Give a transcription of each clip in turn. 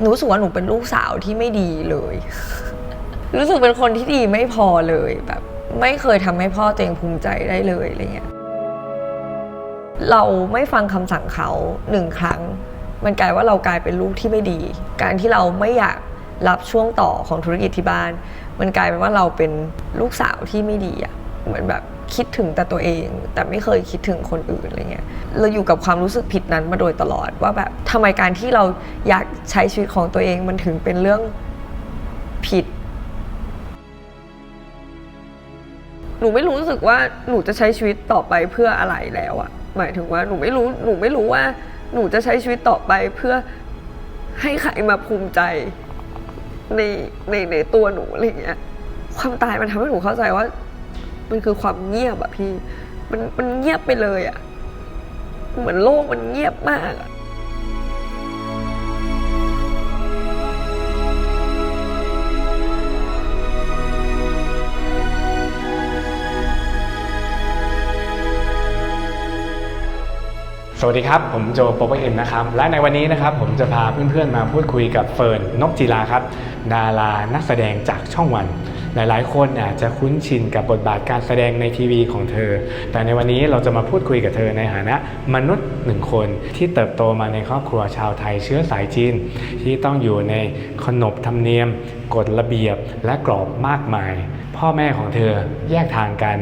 หนูรู้สึกว่าหนูเป็นลูกสาวที่ไม่ดีเลย รู้สึกเป็นคนที่ดีไม่พอเลยแบบ ไม่เคยทำให้พ่อตัวเองภูมิใจได้เลยอะไรเงี้ยเราไม่ฟังคำสั่งเขาหนึ่งครั้ง มันกลายว่าเรากลายเป็นลูกที่ไม่ดี การที่เราไม่อยากรับช่วงต่อของธุรกิจที่บ้าน มันกลายเป็นว่าเราเป็นลูกสาวที่ไม่ดีอะเหมือนแบบ คิดถึงแต่ตัวเอง แต่ไม่เคยคิดถึงคนอื่นอะไรเงี้ยเราอยู่กับความรู้สึกผิดนั้นมาโดยตลอดว่าแบบทำไมการที่เราอยากใช้ชีวิตของตัวเองมันถึงเป็นเรื่องผิด หนูไม่รู้สึกว่าหนูจะใช้ชีวิตต่อไปเพื่ออะไรแล้วอะหมายถึงว่าหนูไม่รู้หนูไม่รู้ว่าหนูจะใช้ชีวิตต่อไปเพื่อให้ใครมาภูมิใจในในในตัวหนูอะไรเงี้ยความตายมันทำให้หนูเข้าใจว่า มันคือความเงียบอะพี่ มันมันเงียบไปเลยอะเหมือนโลกมันเงียบมากอะสวัสดีครับ ผมโจโปเปอร์เอ็มนะครับ และในวันนี้นะครับผมจะพาเพื่อนๆมาพูดคุยกับเฟิร์นนกจีราครับ ดารานักแสดงจากช่องวัน หลายๆ คนอาจจะคุ้นชินกับบทบาทการแสดงในทีวีของเธอ แต่ในวันนี้เราจะมาพูดคุยกับเธอในฐานะมนุษย์หนึ่งคนที่เติบโตมาในครอบครัวชาวไทยเชื้อสายจีน ที่ต้องอยู่ในขนบธรรมเนียมกฎระเบียบและกรอบมากมาย พ่อแม่ของเธอแยกทางกัน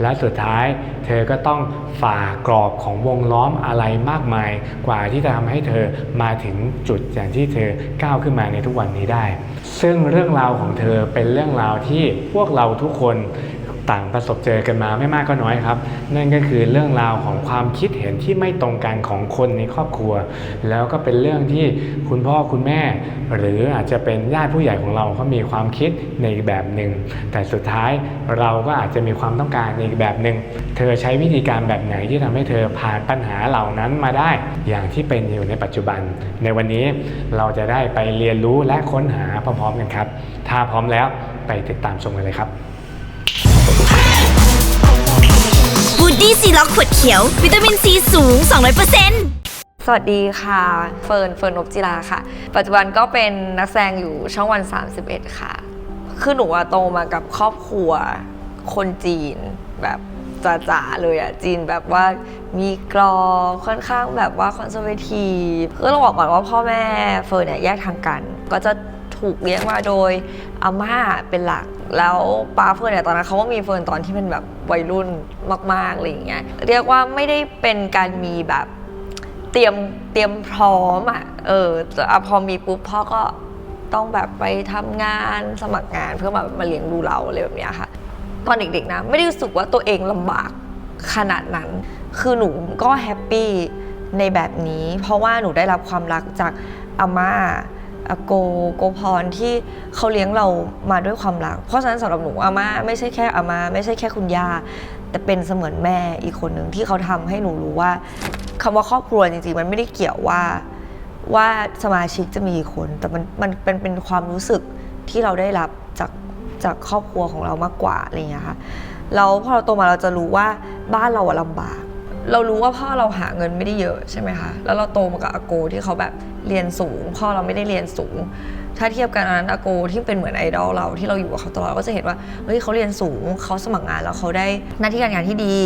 และสุดท้ายเธอก็ต้องฝ่ากรอบของวงล้อมอะไรมากมาย กว่าที่จะทำให้เธอมาถึงจุดอย่างที่เธอก้าวขึ้นมาในทุกวันนี้ได้ ซึ่งเรื่องราวของเธอเป็นเรื่องราวที่พวกเราทุกคน ต่างประสบเจอกันมาไม่มากก็น้อยครับ นั่นก็คือเรื่องราวของความคิดเห็นที่ไม่ตรงกันของคนในครอบครัว แล้วก็เป็นเรื่องที่คุณพ่อคุณแม่ หรืออาจจะเป็นญาติผู้ใหญ่ของเราเขามีความคิดในอีกแบบหนึ่งแต่สุดท้ายเราก็อาจจะมีความต้องการในอีกแบบหนึ่งเธอใช้วิธีการแบบไหนที่ทำให้เธอผ่านปัญหาเหล่านั้นมาได้ อย่างที่เป็นอยู่ในปัจจุบัน ในวันนี้เราจะได้ไปเรียนรู้และค้นหาพร้อมๆกันครับ ถ้าพร้อมแล้วไปติดตามชมกันเลยครับ ดดี้ซีล็อกขวดเขียว วิตามินซีสูง 200%สวัสดีค่ะ เฟิร์น เฟิร์นนบจิราค่ะ ปัจจุบันก็เป็นนักแสดงอยู่ช่องวัน 31 ค่ะ คือหนูโตมากับครอบครัวคนจีนแบบจ๋าๆเลยอะจีนแบบว่ามีกรอค่อนข้างแบบว่าคอนเซอร์เวทีฟคือต้องบอกก่อนว่าพ่อแม่เฟิร์นเนี่ยแยกทางกัน ก็จะ ถูกเลี้ยงมาโดยอาม่าเป็นหลัก แล้วป้าเฟิร์นเนี่ยตอนนั้นเขาก็มีเฟิร์นตอนที่เป็นแบบวัยรุ่นมากๆอะไรอย่างเงี้ยเรียกว่าไม่ได้เป็นการมีแบบเตรียมเตรียมพร้อมอะเออพอมีปุ๊บพ่อก็ต้องแบบไปทำงานสมัครงานเพื่อมามาเลี้ยงดูเราอะไรแบบเนี้ยค่ะ ตอนเด็กๆนะไม่ได้รู้สึกว่าตัวเองลำบากขนาดนั้น คือหนูก็แฮปปี้ในแบบนี้ เพราะว่าหนูได้รับความรักจากอาม่า อาโกโกพรที่เขาเลี้ยงเรามาด้วยความรัก เพราะฉะนั้นสำหรับหนูอาม่าไม่ใช่แค่อาม่าไม่ใช่แค่คุณย่าแต่เป็นเสมือนแม่อีกคนหนึ่งที่เขาทำให้หนูรู้ว่าคำว่าครอบครัวจริงๆมันไม่ได้เกี่ยวว่าว่าสมาชิกจะมีกี่คน แต่มันมันเป็นเป็นความรู้สึกที่เราได้รับจากจากครอบครัวของเรามากกว่าอะไรอย่างเงี้ยค่ะแล้วพอเราโตมาเราจะรู้ว่าบ้านเราอะลำบาก เรารู้ว่าพ่อเราหาเงินไม่ได้เยอะใช่ไหมคะแล้วเราโตมากับอาโกที่เขาแบบ เรียนสูง พ่อเราไม่ได้เรียนสูง ถ้าเทียบกันอันนั้นอาโกที่เป็นเหมือนไอดอลเราที่เราอยู่กับเขาตลอดก็จะเห็นว่าเฮ้ยเขาเรียนสูงเขาสมัครงานแล้วเขาได้หน้าที่การงานที่ดี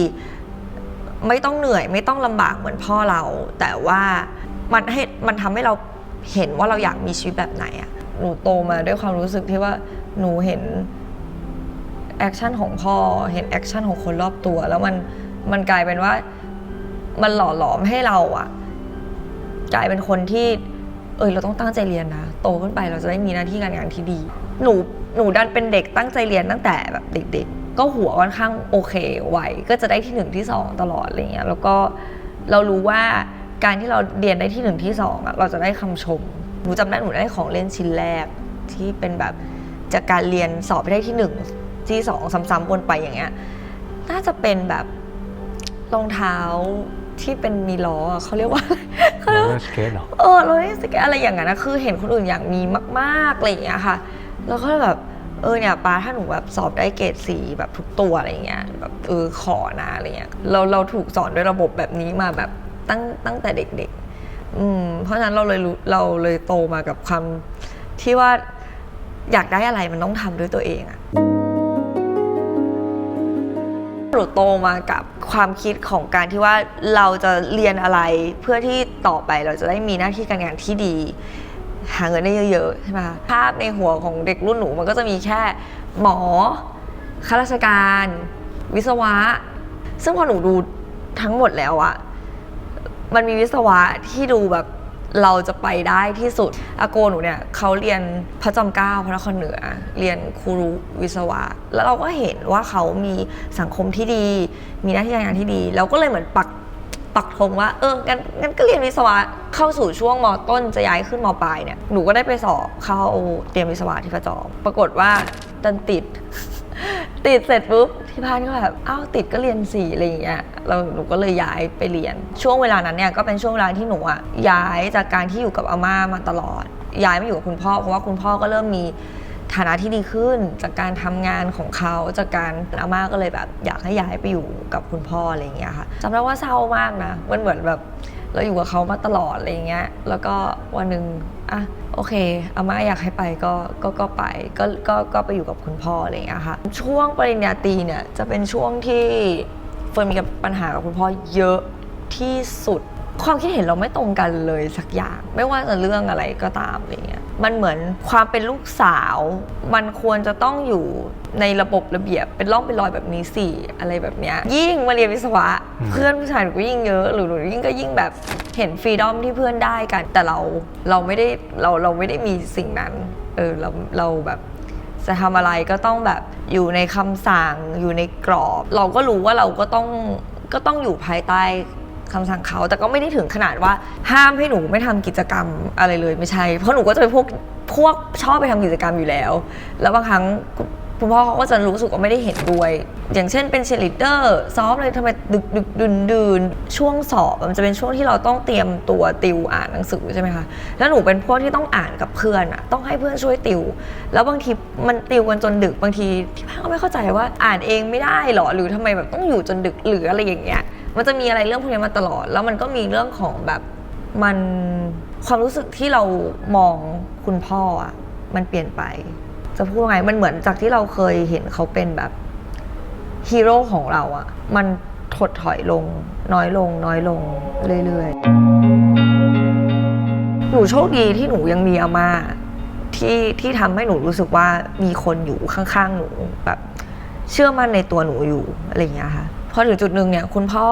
ไม่ต้องเหนื่อยไม่ต้องลำบากเหมือนพ่อเรา แต่ว่ามันให้มันทำให้เราเห็นว่าเราอยากมีชีวิตแบบไหนอะหนูโตมาด้วยความรู้สึกที่ว่าหนูเห็นแอคชั่นของพ่อเห็นแอคชั่นของคนรอบตัว แล้วมันมันกลายเป็นว่ามันหล่อหลอมให้เราอะกลายเป็นคนที่ เออเราต้องตั้งใจเรียนนะโตขึ้นไปเราจะได้มีหน้าที่การงานที่ดี หนูหนูดันเป็นเด็กตั้งใจเรียนตั้งแต่แบบเด็ก ๆ ก็หัวค่อนข้างโอเคไหวก็จะได้ที่หนึ่งที่สองตลอดอะไรเงี้ยแล้วก็เรารู้ว่าการที่เราเรียนได้ที่หนึ่งที่สองอะเราจะได้คำชมหนูจำได้หนูได้ของเล่นชิ้นแรกที่เป็นแบบจากการเรียนสอบไปได้ที่หนึ่งที่สองซ้ำๆวนไปอย่างเงี้ยน่าจะเป็นแบบรองเท้า ที่เป็นมีล้ออะเขาเรียกว่าอะไรเขาเรียกว่า roller skate เหรอเออเราสเกตอะไรอย่างนั้นนะคือเห็นคนอื่นอยากมีมากๆอะไรอย่างเงี้ยค่ะ แล้วก็แบบเออเนี่ยป้าถ้าหนูแบบสอบได้เกรดสีแบบทุกตัวอะไรอย่างเงี้ยแบบเออขอนะอะไรเงี้ยเราเราถูกสอนด้วยระบบแบบนี้มาแบบตั้งตั้งแต่เด็กๆอืมเพราะฉะนั้นเราเลยรู้เราเลยโตมากับความที่ว่าอยากได้อะไรมันต้องทำด้วยตัวเองอะ หนูโตมากับความคิดของการที่ว่าเราจะเรียนอะไรเพื่อที่ต่อไปเราจะได้มีหน้าที่การงานที่ดี หาเงินได้เยอะๆใช่ไหมคะภาพในหัวของเด็กรุ่นหนูมันก็จะมีแค่หมอข้าราชการ วิศวะ ซึ่งพอหนูดูทั้งหมดแล้วอะมันมีวิศวะที่ดูแบบ เราจะไปได้ที่สุดอาโกหนูเนี่ยเขาเรียนพระจอมเกล้าพระนครเหนือ เรียนครูวิศวะ แล้วเราก็เห็นว่าเขามีสังคมที่ดี มีหน้าที่การงานที่ดีแล้วก็เลยเหมือนปักปักธงว่าเอองั้นงั้นก็เรียนวิศวะเข้าสู่ช่วงมต้นจะย้ายขึ้นมปลายเนี่ยหนูก็ได้ไปสอบเข้าเตรียมวิศวะที่พระจอมปรากฏว่าดันติด ติดเสร็จปุ๊บที่บ้านก็แบบอ้าวติดก็เรียนสี่อะไรอย่างเงี้ยเราหนูก็เลยย้ายไปเรียน ช่วงเวลานั้นเนี่ยก็เป็นช่วงเวลาที่หนูอะย้ายจากการที่อยู่กับอาม่ามาตลอด ย้ายมาอยู่กับคุณพ่อเพราะว่าคุณพ่อก็เริ่มมีฐานะที่ดีขึ้นจากการทำงานของเขาจากการอาม่าก็เลยแบบอยากให้ย้ายไปอยู่กับคุณพ่ออะไรอย่างเงี้ยค่ะจำได้ว่าเศร้ามากนะมันเหมือนแบบ เราอยู่กับเขามาตลอดอะไรเงี้ย แล้วก็วันหนึ่งอะโอเคอาม่าอยากให้ไปก็ก็ก็ไปก็ก็ก็ไปอยู่กับคุณพ่ออะไรเงี้ยค่ะ ช่วงปริญญาตรีเนี่ยจะเป็นช่วงที่เฟิร์นมีกับปัญหากับคุณพ่อเยอะที่สุด ความคิดเห็นเราไม่ตรงกันเลยสักอย่าง ไม่ว่าจะเรื่องอะไรก็ตามอะไรเงี้ย มันเหมือนความเป็นลูกสาว มันควรจะต้องอยู่ ในระบบระเบียบเป็นร่องเป็นรอยแบบนี้สิอะไรแบบเนี้ยยิ่งมาเรียนวิศวะอืมเพื่อนผู้ชายหนูก็ยิ่งเยอะหรือหนูยิ่งก็ยิ่งแบบเห็นฟรีดอมที่เพื่อนได้กัน แต่เราเราไม่ได้เราเราไม่ได้มีสิ่งนั้นเออเราเราแบบจะทำอะไรก็ต้องแบบอยู่ในคำสั่งอยู่ในกรอบ เราก็รู้ว่าเราก็ต้องก็ต้องอยู่ภายใต้คำสั่งเขาแต่ก็ไม่ได้ถึงขนาดว่าห้ามให้หนูไม่ทำกิจกรรมอะไรเลยไม่ใช่ เพราะหนูก็จะเป็นพวกพวกชอบไปทำกิจกรรมอยู่แล้ว แล้วบางครั้ง คุณพ่อเขาก็จะรู้สึกว่าไม่ได้เห็นด้วย อย่างเช่นเป็นเชลิเดอร์ซ้อมเลยทำไมดึกดึกดื่นดื่นช่วงสอบมันจะเป็นช่วงที่เราต้องเตรียมตัวติวอ่านหนังสือใช่ไหมคะ แล้วหนูเป็นพวกที่ต้องอ่านกับเพื่อนอะต้องให้เพื่อนช่วยติว แล้วบางทีมันติวกันจนดึกบางทีที่บ้านก็ไม่เข้าใจว่าอ่านเองไม่ได้หรอหรือทำไมแบบต้องอยู่จนดึกหรืออะไรอย่างเงี้ย มันจะมีอะไรเรื่องพวกนี้มาตลอด แล้วมันก็มีเรื่องของแบบมันความรู้สึกที่เรามองคุณพ่ออะมันเปลี่ยนไป จะพูดว่าไงมันเหมือนจากที่เราเคยเห็นเขาเป็นแบบฮีโร่ของเราอะมันถดถอยลง น้อยลง น้อยลงเรื่อยๆ หนูโชคดีที่หนูยังมีอาม่าที่ที่ทำให้หนูรู้สึกว่ามีคนอยู่ข้างๆหนูแบบเชื่อมั่นในตัวหนูอยู่อะไรอย่างเงี้ยค่ะพอถึงจุดหนึ่งเนี่ยคุณพ่อ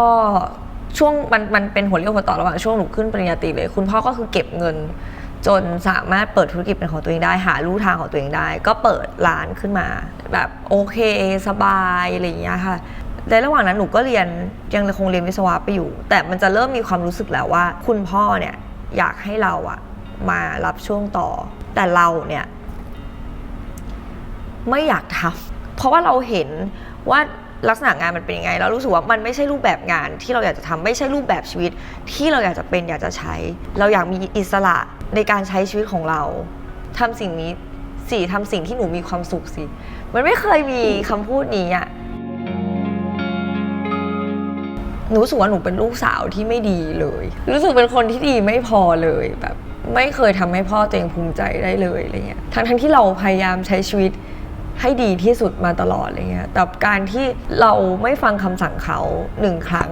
ช่วงมันมันเป็นหัวเรี่ยวหัวต่อระหว่างช่วงหนูขึ้นปริญญาตรีเลย คุณพ่อก็คือเก็บเงิน จนสามารถเปิดธุรกิจเป็นของตัวเองได้หาลู่ทางของตัวเองได้ ก็เปิดร้านขึ้นมา แบบโอเคสบายอะไรอย่างเงี้ยค่ะในระหว่างนั้นหนูก็เรียนยังคงเรียนวิศวะไปอยู่ แต่มันจะเริ่มมีความรู้สึกแล้วว่า คุณพ่อเนี่ยอยากให้เราอะมารับช่วงต่อ แต่เราเนี่ย ไม่อยากทำเพราะว่าเราเห็นว่า ลักษณะงานมันเป็นยังไง แล้วรู้สึกว่ามันไม่ใช่รูปแบบงานที่เราอยากจะทำไม่ใช่รูปแบบชีวิต ที่เราอยากจะเป็นอยากจะใช้ เราอยากมีอิสระในการใช้ชีวิตของเราทำสิ่งนี้สิทำสิ่งที่หนูมีความสุขสิ มันไม่เคยมีคำพูดนี้อะหนูรู้สึกว่าหนูเป็นลูกสาวที่ไม่ดีเลย รู้สึกเป็นคนที่ดีไม่พอเลยแบบ ไม่เคยทำให้พ่อตัวเองภูมิใจได้เลยอะไรเงี้ยทั้งทั้งที่เราพยายามใช้ชีวิต ให้ดีที่สุดมาตลอดอะไรเงี้ยแต่การที่เราไม่ฟังคำสั่งเขาหนึ่งครั้ง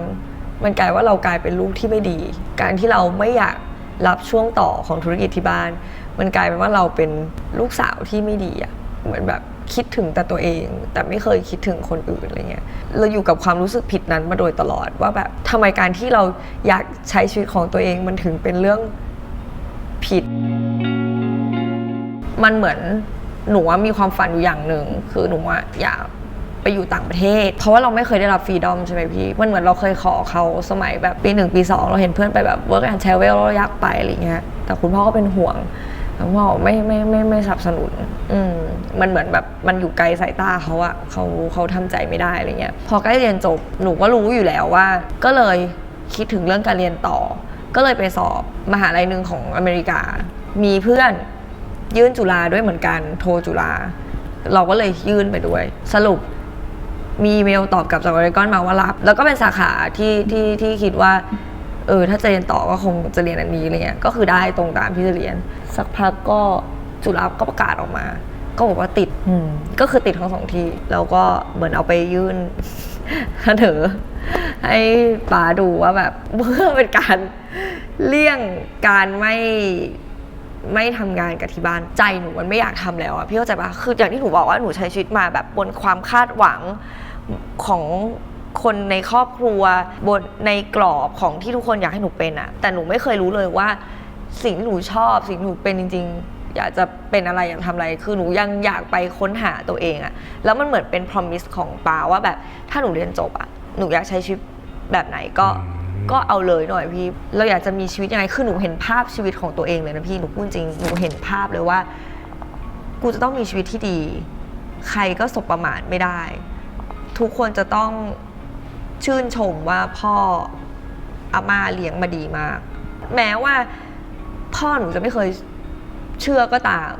มันกลายว่าเรากลายเป็นลูกที่ไม่ดี การที่เราไม่อยากรับช่วงต่อของธุรกิจที่บ้าน มันกลายเป็นว่าเราเป็นลูกสาวที่ไม่ดีอะเหมือนแบบคิดถึงแต่ตัวเอง แต่ไม่เคยคิดถึงคนอื่นอะไรเงี้ยเราอยู่กับความรู้สึกผิดนั้นมาโดยตลอดว่าแบบทำไมการที่เราอยากใช้ชีวิตของตัวเองมันถึงเป็นเรื่องผิด มันเหมือน หนูว่ามีความฝันอยู่อย่างหนึ่งคือหนูว่าอยากไปอยู่ต่างประเทศ เพราะว่าเราไม่เคยได้รับฟรีดอมใช่ไหมพี่ มันเหมือนเราเคยขอเขาสมัยแบบปีหนึ่งปีสองเราเห็นเพื่อนไปแบบ work and travel เราอยากไปอะไรเงี้ยแต่คุณพ่อก็เป็นห่วงคุณพ่อไม่ไม่ไม่ไม่สนับสนุน อืมมันเหมือนแบบมันอยู่ไกลสายตาเขาอะเขาเขาทำใจไม่ได้อะไรเงี้ยพอใกล้เรียนจบหนูก็รู้อยู่แล้วว่า ก็เลยคิดถึงเรื่องการเรียนต่อ ก็เลยไปสอบมหาลัยหนึ่งของอเมริกา มีเพื่อน ยื่นจุฬาด้วยเหมือนกัน โทรจุฬาเราก็เลยยื่นไปด้วย สรุปมีอีเมลตอบกลับจากออริกอนมาว่ารับ แล้วก็เป็นสาขาที่ที่ที่คิดว่า เออ ถ้าจะเรียนต่อก็คงจะเรียนอันนี้อะไรเงี้ยก็คือได้ตรงตามที่จะเรียน สักพักก็จุฬาก็ประกาศออกมา ก็บอกว่าติดอืมก็คือติดทั้งสองที่แล้วก็เหมือนเอาไปยื่นเสนอให้ป๋าดูว่าแบบเพื่อเป็นการเลี่ยงการไม่ ไม่ทำงานกับที่บ้านใจหนูมันไม่อยากทำแล้วอะพี่เข้าใจปะคืออย่างที่หนูบอกว่าหนูใช้ชีวิตมาแบบบนความคาดหวังของคนในครอบครัวบนในกรอบของที่ทุกคนอยากให้หนูเป็นอะแต่หนูไม่เคยรู้เลยว่า สิ่งที่หนูชอบ สิ่งหนูเป็นจริง ๆ อยากจะเป็นอะไรอยากทำอะไร คือหนูยังอยากไปค้นหาตัวเองอะแล้วมันเหมือนเป็น promise ของป้าว่าแบบถ้าหนูเรียนจบอะหนูอยากใช้ชีวิตแบบไหนก็ ก็เอาเลยหน่อยพี่ เราอยากจะมีชีวิตยังไง คือหนูเห็นภาพชีวิตของตัวเองเลยนะพี่ หนูพูดจริง หนูเห็นภาพเลยว่า กูจะต้องมีชีวิตที่ดี ใครก็สบประมาทไม่ได้ ทุกคนจะต้องชื่นชมว่าพ่ออาม่าเลี้ยงมาดีมาก แม้ว่าพ่อหนูจะไม่เคยเชื่อก็ตาม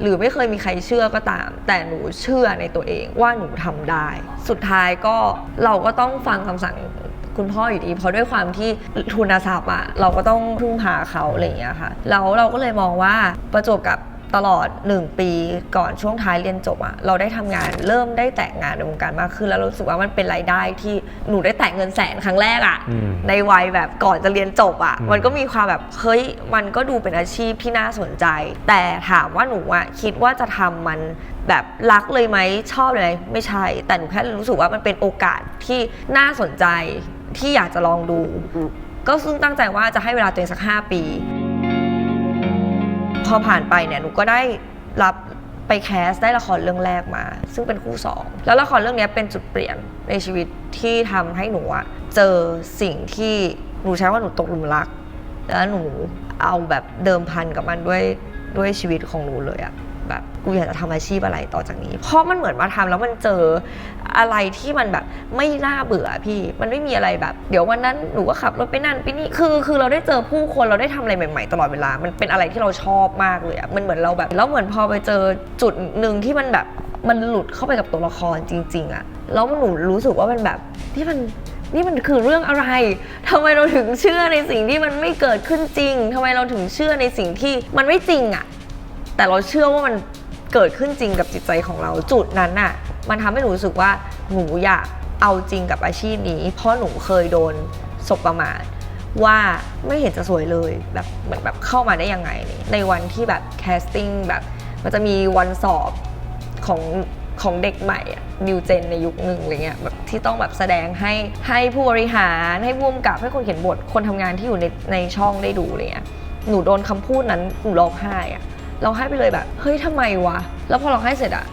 หรือไม่เคยมีใครเชื่อก็ตาม แต่หนูเชื่อในตัวเองว่าหนูทำได้ สุดท้ายก็เราก็ต้องฟังคำสั่ง คุณพ่ออยู่ดีเพราะด้วยความที่ทุนทรัพย์อะเราก็ต้องพึ่งพาเขาอะไรอย่างเงี้ยค่ะแล้วเราก็เลยมองว่าประจวบกับตลอด 1 ปีก่อนช่วงท้ายเรียนจบอะเราได้ทำงานเริ่มได้แตะงานในวงการมากขึ้น แล้วรู้สึกว่ามันเป็นรายได้ที่หนูได้แตะเงินแสนครั้งแรกอะอืมในวัยแบบก่อนจะเรียนจบอะ่ะอืมมันก็มีความแบบเฮ้ยมันก็ดูเป็นอาชีพที่น่าสนใจ แต่ถามว่าหนูอะคิดว่าจะทำมัน แบบรักเลยไหมชอบเลยไหมไม่ใช่ แต่หนูแค่รู้สึกว่ามันเป็นโอกาสที่น่าสนใจที่อยากจะลองดู ก็ซึ่งตั้งใจว่าจะให้เวลาตัวเองสัก 5 ปี พอผ่านไปเนี่ยหนูก็ได้รับไปแคสได้ละครเรื่องแรกมา ซึ่งเป็นคู่สองแล้วละครเรื่องเนี้ยเป็นจุดเปลี่ยนในชีวิตที่ทำให้หนูอะเจอสิ่งที่หนูใช้ว่าหนูตกหลุมรัก แล้วหนูเอาแบบเดิมพันกับมันด้วยด้วยชีวิตของหนูเลยอะ แบบกูอยากจะทำอาชีพอะไรต่อจากนี้ เพราะมันเหมือนมาทำแล้วมันเจออะไรที่มันแบบไม่น่าเบื่อพี่ มันไม่มีอะไรแบบ เดี๋ยววันนั้นหนูก็ขับรถไปนั่นไปนี่คือ คือเราได้เจอผู้คนเราได้ทำอะไรใหม่ ๆ ตลอดเวลา มันเป็นอะไรที่เราชอบมากเลยอะมันเหมือนเราแบบแล้วเหมือนพอไปเจอจุดหนึ่งที่มันแบบมันหลุดเข้าไปกับตัวละครจริง ๆอะแล้วมันหนูรู้สึกว่ามันแบบที่มันนี่มันคือเรื่องอะไรทำไมเราถึงเชื่อในสิ่งที่มันไม่เกิดขึ้นจริงทำไมเราถึงเชื่อในสิ่งที่มันไม่จริงอะ แต่เราเชื่อว่ามันเกิดขึ้นจริงกับจิตใจของเราจุดนั้นน่ะ มันทำให้หนูรู้สึกว่าหนูอยากเอาจริงกับอาชีพนี้ เพราะหนูเคยโดนสบประมาทว่าไม่เห็นจะสวยเลยแบบเหมือนแบบเข้ามาได้ยังไง ในวันที่แบบแคสติ้งแบบมันจะมีวันสอบของของเด็กใหม่นิวเจนในยุคหนึ่งอะไรเงี้ยแบบที่ต้องแบบแสดงให้ให้ผู้บริหารให้ผู้กำกับให้คนเขียนบทคนทำงานที่อยู่ในในช่องได้ดูอะไรเงี้ยหนูโดนคำพูดนั้นหนูร้องไห้อะ ร้องไห้ไปเลยแบบเฮ้ยทำไมวะ แล้วพอร้องไห้เสร็จอะ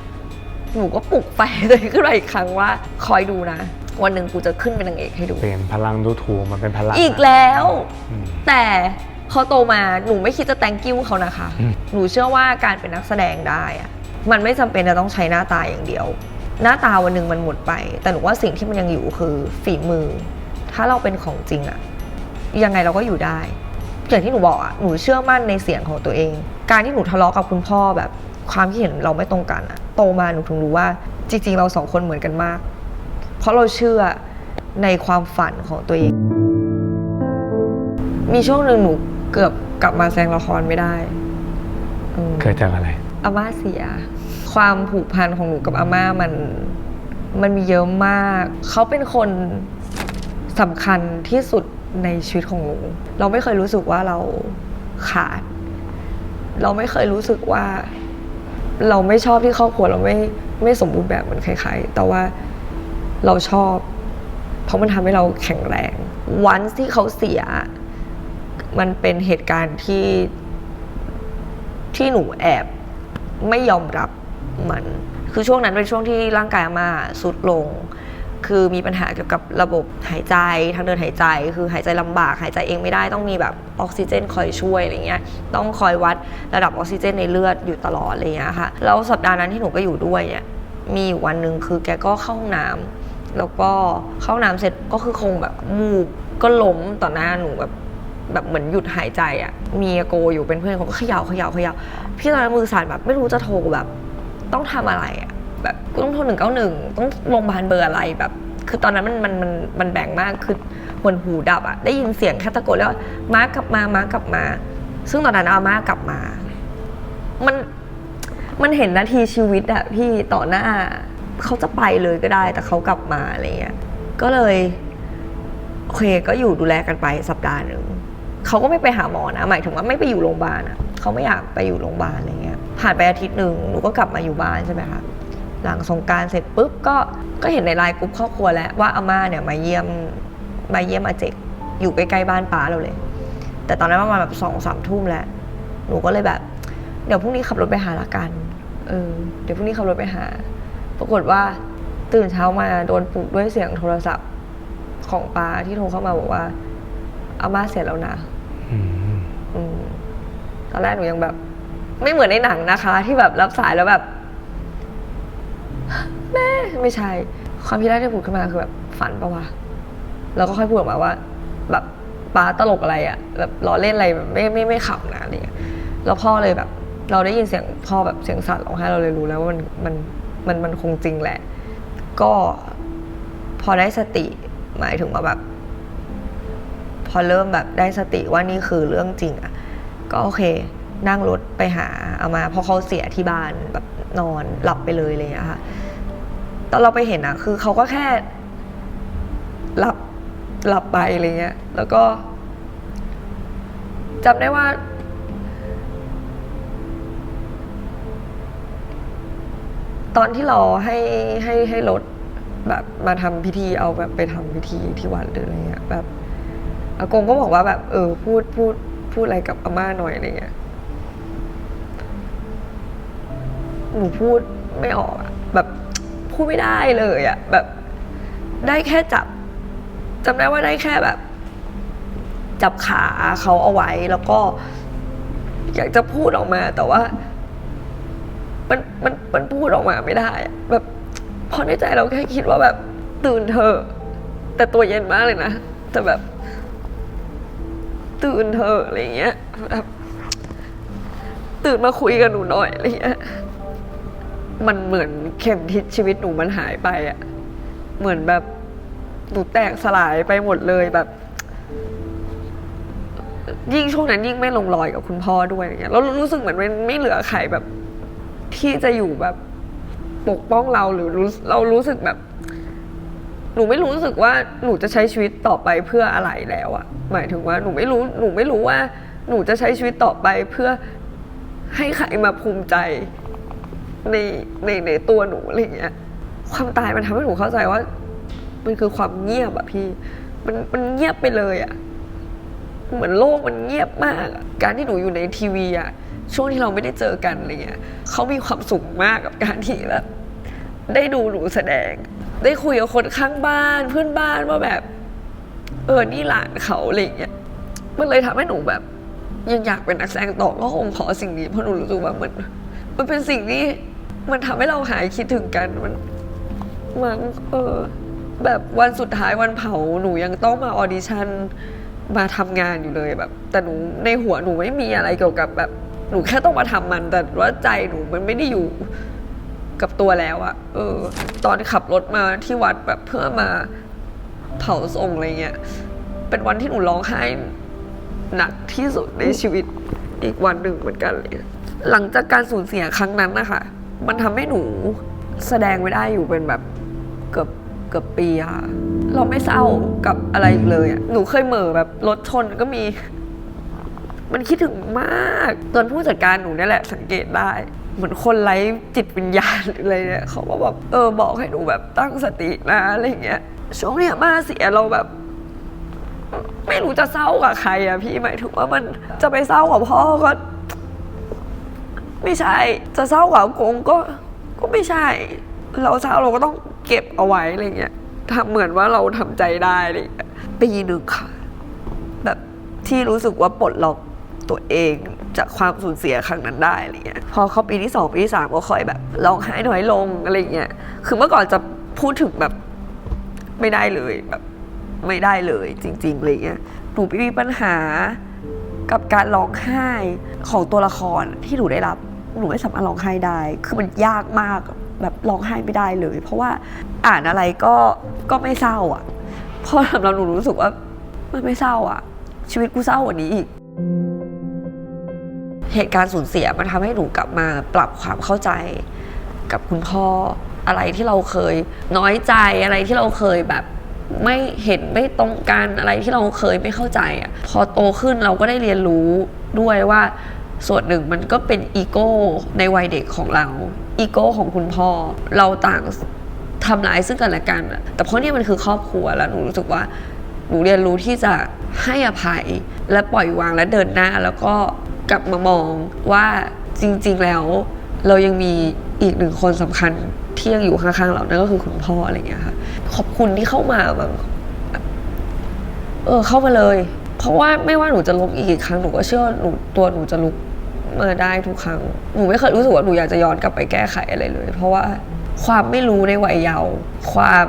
หนูก็ปลุกไฟเลยขึ้นมาอีกครั้งว่าคอยดูนะ วันหนึ่งกูจะขึ้นเป็นนางเอกให้ดู เปลี่ยนพลังดูถูกมันเป็นพลังอีกแล้วอืมแต่พอโตมาหนูไม่คิดจะ thank you เขานะคะอืมหนูเชื่อว่าการเป็นนักแสดงได้อะมันไม่จำเป็นจะต้องใช้หน้าตาอย่างเดียว หน้าตาวันหนึ่งมันหมดไป แต่หนูว่าสิ่งที่มันยังอยู่คือฝีมือ ถ้าเราเป็นของจริงอะยังไงเราก็อยู่ได้ อย่างที่หนูบอกอะหนูเชื่อมั่นในเสียงของตัวเอง การที่หนูทะเลาะกับคุณพ่อแบบความคิดเห็นเราไม่ตรงกันอะโตมาหนูถึงรู้ว่าจริง ๆ เราสองคนเหมือนกันมาก เพราะเราเชื่อในความฝันของตัวเอง มีช่วงหนึ่งหนูเกือบกลับมาแสดงละครไม่ได้อืม เกิดจากอะไร อาม่าเสีย ความผูกพันของหนูกับอาม่ามัน มันมีเยอะมาก เขาเป็นคนสำคัญที่สุด ในชีวิตของหนู เราไม่เคยรู้สึกว่าเราขาด เราไม่เคยรู้สึกว่า เราไม่ชอบที่ครอบครัวเราไม่ไม่สมบูรณ์แบบเหมือนใครๆ แต่ว่าเราชอบ เพราะมันทำให้เราแข็งแรง วันที่เขาเสีย มันเป็นเหตุการณ์ที่ที่หนูแอบไม่ยอมรับมัน คือช่วงนั้นเป็นช่วงที่ร่างกายมาสุดลง คือมีปัญหาเกี่ยวกับระบบหายใจทางเดินหายใจ คือหายใจลำบากหายใจเองไม่ได้ต้องมีแบบออกซิเจนคอยช่วยอะไรเงี้ยต้องคอยวัดระดับออกซิเจนในเลือดอยู่ตลอดอะไรเงี้ยค่ะแล้วสัปดาห์นั้นที่หนูก็อยู่ด้วยเนี่ยมีอยู่วันหนึ่งคือแกก็เข้าห้องน้ำแล้วก็เข้าห้องน้ำเสร็จก็คือคงแบบมูบก็ล้มต่อหน้าหนูแบบแบบเหมือนหยุดหายใจอะ่ะ มีโกอยู่เป็นเพื่อนเขาก็เขย่าเขย่าเขย่าพี่ตอนนั้นมือสั่นแบบไม่รู้จะโทรแบบ ต้องทำอะไรอะ่ะ แบบกูต้องโทรหนึ่งเก้าหนึ่งต้องโรงพยาบาลเบอร์อะไรแบบ คือตอนนั้นมันมันมันมันแบ่งมากคือเหมือนหูดับอะได้ยินเสียงแค่ตะโกนแล้วมากลับมา มากลับมา ซึ่งตอนนั้นอาม่ากลับมา มันมันเห็นนาทีชีวิตอะพี่ต่อหน้าเขาจะไปเลยก็ได้ แต่เขากลับมาอะไรเงี้ยก็เลยโอเคก็อยู่ดูแลกันไปสัปดาห์หนึ่งเขาก็ไม่ไปหาหมอนะ หมายถึงว่าไม่ไปอยู่โรงพยาบาลอะเขาไม่อยากไปอยู่โรงพยาบาลอะไรเงี้ยผ่านไปอาทิตย์หนึ่งหนูก็กลับมาอยู่บ้านใช่ไหมคะ หลังสงกรารเสร็จปุ๊บก็ก็เห็นในไลน์กลุ่มครอบครัวแล้วว่าอาม่าเนี่ยมาเยี่ยมมาเยี่ยมอาเจกอยู่ใกล้ๆบ้านป้าเราเลย แต่ตอนนั้นประมาณแบบสองสามทุ่มแล้วหนูก็เลยแบบ เดี๋ยวพรุ่งนี้ขับรถไปหาละกันเออเดี๋ยวพรุ่งนี้ขับรถไปหา ปรากฏว่าตื่นเช้ามาโดนปลุกด้วยเสียงโทรศัพท์ของป้าที่โทรเข้ามาบอกว่าอาม่าเสียแล้วนะอืมอืมตอนแรกหนูยังแบบ ไม่เหมือนในหนังนะคะ ที่แบบรับสายแล้วแบบ แม่ไม่ใช่ ความคิดแรกที่พูดขึ้นมาคือแบบฝันปะวะแล้วก็ค่อยพูดออกมาว่า แบบป้าตลกอะไรอะแบบล้อเล่นอะไรแบบไม่ไม่ไม่ขำนะอะไรเงี้ยแล้วพ่อเลยแบบ เราได้ยินเสียงพ่อแบบเสียงสั่นร้องไห้เราเลยรู้แล้วว่ามันมันมันมันคงจริงแหละ ก็พอได้สติหมายถึงว่าแบบ พอเริ่มแบบได้สติว่านี่คือเรื่องจริงอะก็โอเค นั่งรถไปหาเอามาเพราะเขาเสียที่บ้านแบบนอนหลับไปเลยอะไรอย่างเลยอะค่ะ ตอนเราไปเห็นอะคือเขาก็แค่หลับหลับไปอะไรเงี้ย แล้วก็จำได้ว่า ตอนที่รอให้ให้ให้รถแบบมาทำพิธีเอาแบบไปทำพิธีที่วัดหรืออะไรเงี้ยแบบอากงก็บอกว่าแบบ เออ พูดพูดพูดอะไรกับอาม่าหน่อยอะไรเงี้ยหนูพูดไม่ออกอะแบบ พูดไม่ได้เลยอะแบบได้แค่จับจำได้ว่าได้แค่แบบ จับขาเขาเอาไว้แล้วก็ อยากจะพูดออกมา แต่ว่า มันมันมันพูดออกมาไม่ได้แบบเพราะในใจเราแค่คิดว่าแบบตื่นเถอแต่ตัวเย็นมากเลยนะแต่แบบ ตื่นเธออะไรเงี้ยแบบตื่นมาคุยกับหนูหน่อยอะไรเงี้ย มันเหมือนเข็มทิศชีวิตหนูมันหายไปอะเหมือนแบบหนูแตกสลายไปหมดเลยแบบ ยิ่งช่วงนั้นยิ่งไม่ลงรอยกับคุณพ่อด้วยอะไรเงี้ยแล้วรู้สึกเหมือนมันไม่เหลือใครแบบ ที่จะอยู่แบบปกป้องเราหรือรู้เรารู้สึกแบบ หนูไม่รู้สึกว่าหนูจะใช้ชีวิตต่อไปเพื่ออะไรแล้วอะหมายถึงว่าหนูไม่รู้หนูไม่รู้ว่า หนูจะใช้ชีวิตต่อไปเพื่อให้ใครมาภูมิใจ ในในในตัวหนูอะไรเงี้ยความตายมันทำให้หนูเข้าใจว่า มันคือความเงียบอะพี่ มันมันเงียบไปเลยอะเหมือนโลกมันเงียบมากการที่หนูอยู่ในทีวีอะช่วงที่เราไม่ได้เจอกันอะไรเงี้ยเขามีความสุขมากกับการที่แบบได้ดูหนูแสดง ได้คุยกับคนข้างบ้านเพื่อนบ้านว่าแบบ เออนี่หลานเขาอะไรเงี้ยมันเลยทำให้หนูแบบ ยังอยากเป็นนักแสดงต่อก็คงขอสิ่งนี้เพราะหนูรู้สึกว่ามัน มันเป็นสิ่งที่ มันทำให้เราหายคิดถึงกันมันมันเออ แบบวันสุดท้ายวันเผาหนูยังต้องมาออดิชั่นมาทำงานอยู่เลยแบบ แต่หนูในหัวหนูไม่มีอะไรเกี่ยวกับแบบ หนูแค่ต้องมาทำมัน แต่ว่าใจหนูมันไม่ได้อยู่กับตัวแล้วอะเออ ตอนขับรถมาที่วัดแบบเพื่อมาเผาศพอะไรเงี้ย เป็นวันที่หนูร้องไห้หนักที่สุดในชีวิตอีกวันหนึ่งเหมือนกันเลย หลังจากการสูญเสียครั้งนั้นนะคะ มันทำให้หนูแสดงไม่ได้อยู่เป็นแบบเกือบเกือบปีอะค่ะเราไม่เศร้ากับอะไรอีกเลยอะหนูเคยเหม่อแบบรถชนก็มี มันคิดถึงมากตอนผู้จัดการหนูเนี่ยแหละ สังเกตได้ เหมือนคนไร้จิตวิญญาณหรืออะไรเนี่ยเขาก็แบบเออบอกให้หนูแบบตั้งสตินะอะไรเงี้ยช่วงเนี้ยมาเสียเราแบบ ไม่รู้จะเศร้ากับใครอะพี่หมายถึงว่ามันจะไปเศร้ากับพ่อก็ ไม่ใช่ จะเศร้ากับอากงก็ก็ไม่ใช่ เราเศร้าเราก็ต้องเก็บเอาไว้อะไรเงี้ยทำเหมือนว่าเราทำใจได้อะไรเงี้ยปีหนึ่งค่ะ แบบที่รู้สึกว่าปลดล็อกตัวเองจากความสูญเสียครั้งนั้นได้อะไรเงี้ยพอเขาปีที่สองปีที่สามก็ค่อยแบบร้องไห้น้อยลงอะไรเงี้ยคือเมื่อก่อนจะพูดถึงแบบไม่ได้เลยแบบไม่ได้เลยจริงๆอะไรเงี้ยหนูมีปัญหากับการร้องไห้ของตัวละครที่หนูได้รับ หนูไม่สามารถร้องไห้ได้ คือมันยากมากแบบร้องไห้ไม่ได้เลย เพราะว่าอ่านอะไรก็ก็ไม่เศร้าอะเพราะสำหรับหนูรู้สึกว่ามันไม่เศร้าอะชีวิตกูเศร้ากว่านี้อีก เหตุการณ์สูญเสียมันทำให้หนูกลับมาปรับความเข้าใจกับคุณพ่ออะไรที่เราเคยน้อยใจอะไรที่เราเคยแบบไม่เห็นไม่ตรงกันอะไรที่เราเคยไม่เข้าใจอะพอโตขึ้นเราก็ได้เรียนรู้ด้วยว่า ส่วนหนึ่งมันก็เป็นอีโก้ในวัยเด็กของเรา อีโก้ของคุณพ่อ เราต่างทำร้ายซึ่งกันและกัน แต่เพราะนี่มันคือครอบครัวแล้วหนูรู้สึกว่าหนูเรียนรู้ที่จะให้อภัยและปล่อยวางและเดินหน้า แล้วก็กลับมามองว่าจริง ๆ แล้ว เรายังมีอีกหนึ่งคนสำคัญที่ยังอยู่ข้างๆเรานั่นก็คือคุณพ่ออะไรอย่างเงี้ยค่ะ ขอบคุณที่เข้ามาแบบเออเข้ามาเลย เพราะว่าไม่ว่าหนูจะล้มอีกครั้งหนูก็เชื่อหนูตัวหนูจะลุก มาได้ทุกครั้ง หนูไม่เคยรู้สึกว่าหนูอยากจะย้อนกลับไปแก้ไขอะไรเลย เพราะว่าความไม่รู้ในวัยเยาว์ความ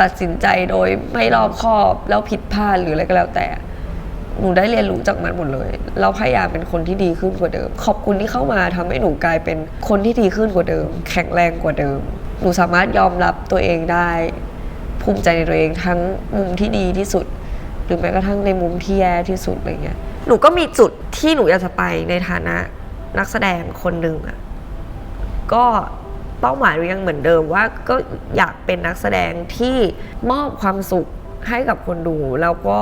ตัดสินใจโดยไม่รอบคอบแล้วผิดพลาดหรืออะไรก็แล้วแต่ หนูได้เรียนรู้จากมันหมดเลย เราพยายามเป็นคนที่ดีขึ้นกว่าเดิม ขอบคุณที่เข้ามาทำให้หนูกลายเป็นคนที่ดีขึ้นกว่าเดิม แข็งแรงกว่าเดิม หนูสามารถยอมรับตัวเองได้ ภูมิใจในตัวเองทั้งมุมที่ดีที่สุด หรือแม้กระทั่งในมุมที่แย่ที่สุดอะไรเงี้ย หนูก็มีจุดที่หนูอยากจะไปในฐานะนักแสดงคนหนึ่งอะก็เป้าหมายยังเหมือนเดิมว่าก็อยากเป็นนักแสดงที่มอบความสุขให้กับคนดู แล้วก็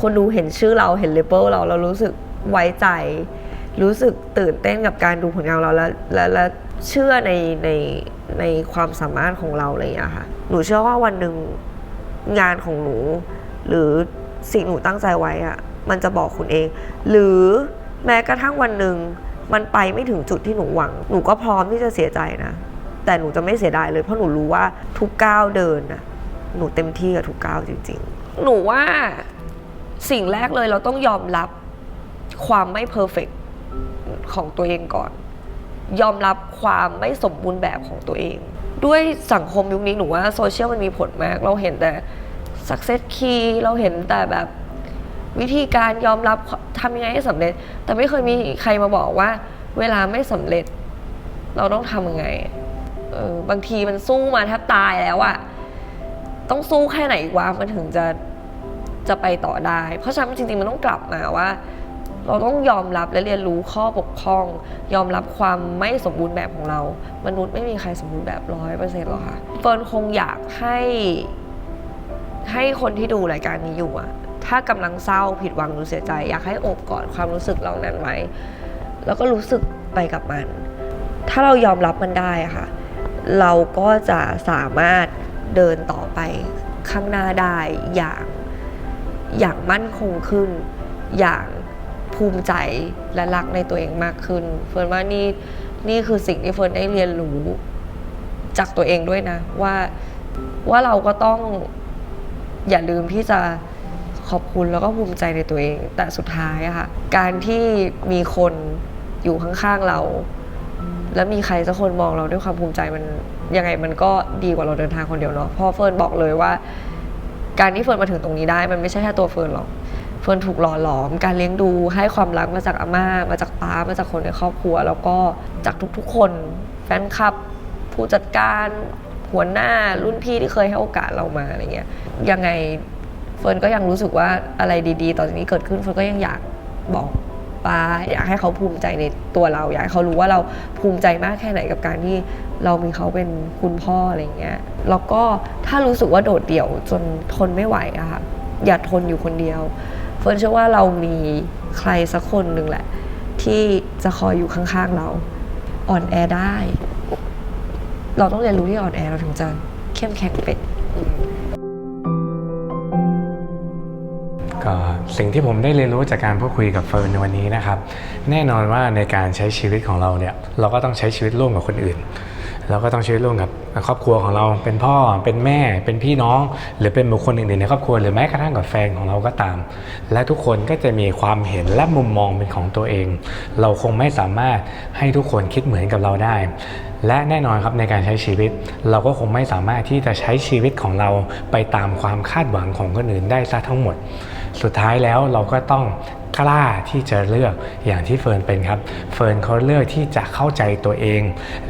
คนดูเห็นชื่อเราเห็นเลเบลเราเรารู้สึกไว้ใจ รู้สึกตื่นเต้นกับการดูผลงานเราแล้วและและเชื่อในในในความสามารถของเราอะไรอย่างนี้ค่ะ หนูเชื่อว่าวันหนึ่งงานของหนู หรือสิ่งหนูตั้งใจไว้อะ มันจะบอกคุณเอง หรือแม้กระทั่งวันหนึ่งมันไปไม่ถึงจุดที่หนูหวัง หนูก็พร้อมที่จะเสียใจนะ แต่หนูจะไม่เสียดายเลยเพราะหนูรู้ว่าทุกก้าวเดินนะหนูเต็มที่กับทุกก้าวจริง ๆ หนูว่าสิ่งแรกเลยเราต้องยอมรับความไม่เพอร์เฟกของตัวเองก่อน ยอมรับความไม่สมบูรณ์แบบของตัวเอง ด้วยสังคมยุคนี้หนูว่าโซเชียลมันมีผลมาก เราเห็นแต่ success key เราเห็นแต่แบบ วิธีการยอมรับทำยังไงให้สำเร็จ แต่ไม่เคยมีใครมาบอกว่า เวลาไม่สำเร็จ เราต้องทำยังไงเออบางทีมันสู้มาแทบตายแล้วอะต้องสู้แค่ไหนอีกวะมันถึงจะจะไปต่อได้ เพราะฉะนั้นจริงๆมันต้องกลับมาว่า เราต้องยอมรับและเรียนรู้ข้อบกพร่อง ยอมรับความไม่สมบูรณ์แบบของเรา มนุษย์ไม่มีใครสมบูรณ์แบบร้อยเปอร์เซ็นต์หรอกค่ะเฟิร์นคงอยากให้ให้คนที่ดูรายการนี้อยู่อะ ถ้ากำลังเศร้าผิดหวังหรือเสียใจ อยากให้อบกอดความรู้สึกเหล่านั้นไว้ แล้วก็รู้สึกไปกับมัน ถ้าเรายอมรับมันได้ค่ะ เราก็จะสามารถเดินต่อไปข้างหน้าได้อย่างอย่างมั่นคงขึ้น อย่างภูมิใจและรักในตัวเองมากขึ้น เฟิร์นว่านี่นี่คือสิ่งที่เฟิร์นได้เรียนรู้จากตัวเองด้วยนะว่าว่าเราก็ต้องอย่าลืมที่จะ ขอบคุณแล้วก็ภูมิใจในตัวเอง แต่สุดท้ายอะค่ะ การที่มีคนอยู่ข้างๆเรา แล้วมีใครสักคนมองเราด้วยความภูมิใจมันยังไงมันก็ดีกว่าเราเดินทางคนเดียวเนาะพราะเฟิร์นบอกเลยว่า การที่เฟิร์นมาถึงตรงนี้ได้มันไม่ใช่แค่ตัวเฟิร์นหรอกเฟิร์นถูกหล่อหลอม การเลี้ยงดูให้ความรักมาจากอาม่า มาจากป้ามาจากคนในครอบครัว แล้วก็จากทุกๆ คนแฟนคลับ ผู้จัดการหัวหน้ารุ่นพี่ที่เคยให้โอกาสเรามาอะไรเงี้ยยังไง เฟิร์นก็ยังรู้สึกว่าอะไรดีๆ ต่อจากนี้เกิดขึ้นเฟิร์นก็ยังอยากบอกป้าอยากให้เขาภูมิใจในตัวเรา อยากให้เขารู้ว่าเราภูมิใจมากแค่ไหนกับการที่เรามีเขาเป็นคุณพ่ออะไรเงี้ยแล้วก็ถ้ารู้สึกว่าโดดเดี่ยวจนทนไม่ไหวอะค่ะอย่าทนอยู่คนเดียว เฟิร์นเชื่อว่าเรามีใครสักคนหนึ่งแหละ ที่จะคอยอยู่ข้างๆเราอ่อนแอได้ เราต้องเรียนรู้ที่อ่อนแอเราถึงจะเข้มแข็งเป็น สิ่งที่ผมได้เรียนรู้จากการพูดคุยกับเฟิร์นในวันนี้นะครับ แน่นอนว่าในการใช้ชีวิตของเราเนี่ยเราก็ต้องใช้ชีวิตร่วมกับคนอื่น เราก็ต้องใช้ชีวิตร่วมกับครอบครัวของเราเป็นพ่อเป็นแม่เป็นพี่น้อง หรือเป็นบุคคลอื่นๆในครอบครัวหรือแม้กระทั่งกับแฟนของเราก็ตาม และทุกคนก็จะมีความเห็นและมุมมองเป็นของตัวเอง เราคงไม่สามารถให้ทุกคนคิดเหมือนกับเราได้และแน่นอนครับในการใช้ชีวิต เราก็คงไม่สามารถที่จะใช้ชีวิตของเราไปตามความคาดหวังของคนอื่นได้ซะทั้งหมด สุดท้ายแล้วเราก็ต้อง กล้าที่จะเลือกอย่างที่เฟิร์นเป็นครับ เฟิร์นเขาเลือกที่จะเข้าใจตัวเอง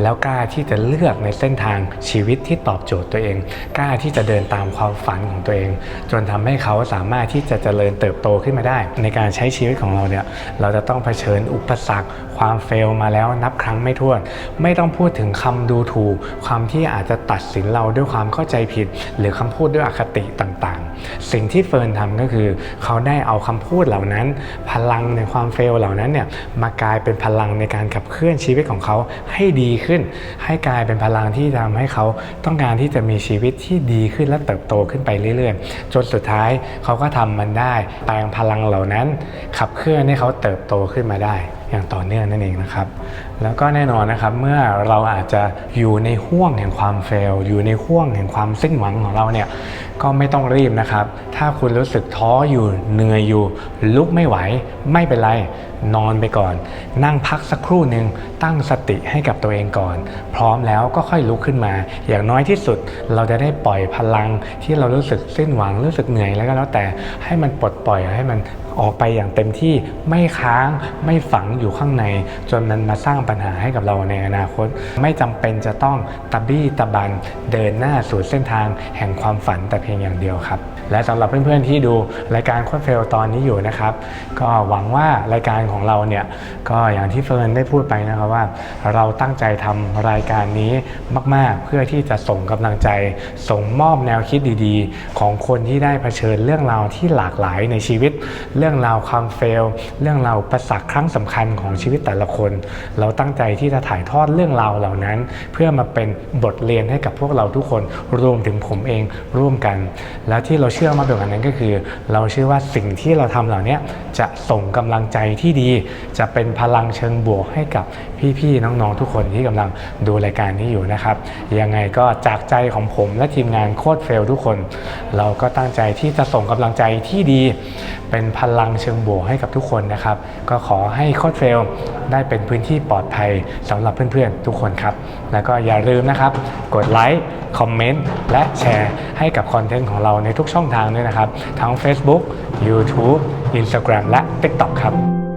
แล้วกล้าที่จะเลือกในเส้นทางชีวิตที่ตอบโจทย์ตัวเอง กล้าที่จะเดินตามความฝันของตัวเอง จนทำให้เขาสามารถที่จะเจริญเติบโตขึ้นมาได้ ในการใช้ชีวิตของเราเนี่ยเราจะต้องเผชิญอุปสรรค ความเฟลมาแล้วนับครั้งไม่ถ้วน ไม่ต้องพูดถึงคำดูถูกความที่อาจจะตัดสินเราด้วยความเข้าใจผิด หรือคำพูดด้วยอคติต่างๆ สิ่งที่เฟิร์นทำก็คือ เขาได้เอาคำพูดเหล่านั้นพลังในความเฟลเหล่านั้นเนี่ยมากลายเป็นพลังในการขับเคลื่อนชีวิตของเขาให้ดีขึ้น ให้กลายเป็นพลังที่ทำให้เขาต้องการที่จะมีชีวิตที่ดีขึ้นและเติบโตขึ้นไปเรื่อยๆ จนสุดท้ายเขาก็ทำมันได้แปลงพลังเหล่านั้น ขับเคลื่อนให้เขาเติบโตขึ้นมาได้อย่างต่อเนื่องนั่นเองนะครับ แล้วก็แน่นอนนะครับเมื่อเราอาจจะอยู่ในห่วงแห่งความเฟลอยู่ในห่วงแห่งความสิ้นหวังของเราเนี่ย ก็ไม่ต้องรีบนะครับ ถ้าคุณรู้สึกท้ออยู่เหนื่อยอยู่ ลุกไม่ไหว ไม่เป็นไร นอนไปก่อน นั่งพักสักครู่หนึ่งตั้งสติให้กับตัวเองก่อน พร้อมแล้วก็ค่อยลุกขึ้นมา อย่างน้อยที่สุดเราจะได้ปล่อยพลังที่เรารู้สึกสิ้นหวังรู้สึกเหนื่อยแล้วก็แล้วแต่ให้มันปลดปล่อยให้มันออกไปอย่างเต็มที่ไม่ค้างไม่ฝังอยู่ข้างใน จนมันมาสร้างปัญหาให้กับเราในอนาคต ไม่จำเป็นจะต้องตะบี้ตะบันเดินหน้าสู่เส้นทางแห่งความฝันแต่เพียงอย่างเดียวครับ และสำหรับเพื่อนๆที่ดูรายการโคตรเฟลตอนนี้อยู่นะครับ ก็หวังว่ารายการของเราเนี่ยก็อย่างที่เฟิร์นได้พูดไปนะครับว่า เราตั้งใจทำรายการนี้มาก ๆ เพื่อที่จะส่งกำลังใจ ส่งมอบแนวคิดดีๆ ของคนที่ได้เผชิญเรื่องราวที่หลากหลายในชีวิต เรื่องราวความเฟลเรื่องราวประสักครั้งสำคัญของชีวิตแต่ละคน เราตั้งใจที่จะถ่ายทอดเรื่องราวเหล่านั้น เพื่อมาเป็นบทเรียนให้กับพวกเราทุกคนรวมถึงผมเองร่วมกันแล้วที่เราเชื่อมากไปกว่านั้นก็คือ เราเชื่อว่าสิ่งที่เราทำเหล่านี้จะส่งกำลังใจที่ดี จะเป็นพลังเชิงบวกให้กับพี่ๆน้องๆทุกคนที่กำลังดูรายการนี้อยู่นะครับ ยังไงก็จากใจของผมและทีมงานโคตรเฟลทุกคน เราก็ตั้งใจที่จะส่งกำลังใจที่ดี เป็นพลังเชิงบวกให้กับทุกคนนะครับ ก็ขอให้โคตรเฟลได้เป็นพื้นที่ปลอดภัยสำหรับเพื่อนๆทุกคนครับ แล้วก็อย่าลืมนะครับ กดไลค์คอมเมนต์และแชร์ให้กับคอนเทนต์ของเราในทุกช่องทางด้วยนะครับ ทั้ง Facebook YouTube Instagram และ TikTok ครับ